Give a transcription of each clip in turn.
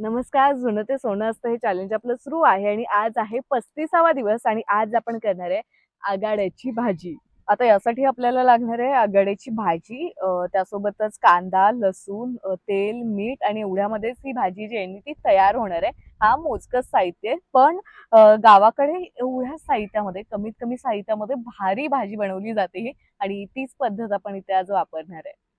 नमस्कार जुनं ते सोनं असतं हे चॅलेंज आपलं सुरू आहे आणि आज आहे पस्तीसावा दिवस आणि आज आपण करणार आहे आगाड्याची भाजी आता यासाठी आपल्याला लागणार आहे आगाड्याची भाजी त्यासोबतच कांदा लसूण तेल मीठ आणि एवढ्यामध्येच ही भाजी जी आहे ती तयार होणार आहे हा मोजकच साहित्य आहे. पण गावाकडे एवढ्या साहित्यामध्ये कमीत कमी साहित्यामध्ये भारी भाजी बनवली जाते ही आणि तीच पद्धत आपण इथे आज वापरणार आहे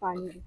पाणी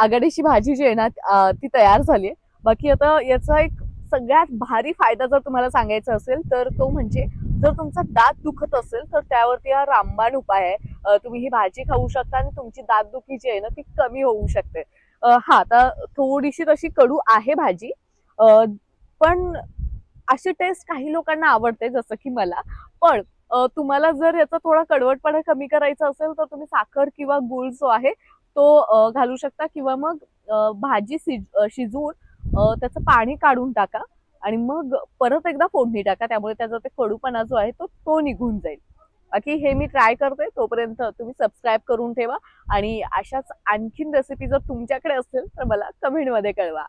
आघाडीची भाजी जी आहे ना ती तयार झाली आहे. बाकी आता याचा एक सगळ्यात भारी फायदा जर तुम्हाला सांगायचा असेल तर तो म्हणजे जर तुमचा दात दुखत असेल तर त्यावरती हा रामबाण उपाय आहे. तुम्ही ही भाजी खाऊ शकता आणि तुमची दातदुखी जी आहे ना ती कमी होऊ शकते. हा आता थोडीशी तशी कडू आहे भाजी. पण अशी टेस्ट काही लोकांना आवडते जसं की मला. पण तुम्हाला जर याचा थोडा कडवटपणा कमी करायचा असेल तर तुम्ही साखर किंवा गुळ जो आहे तो घालू शकता किंवा मग भाजी शिज शिजवून त्याचं पाणी काढून टाका आणि मग परत एकदा फोडणी टाका. त्यामुळे त्याचा ते कडूपणा जो आहे तो तो निघून जाईल. बाकी हे मी ट्राय करते. तोपर्यंत तुम्ही सबस्क्राईब करून ठेवा आणि अशाच आणखीन रेसिपी जर तुमच्याकडे असेल तर मला कमेंटमध्ये कळवा.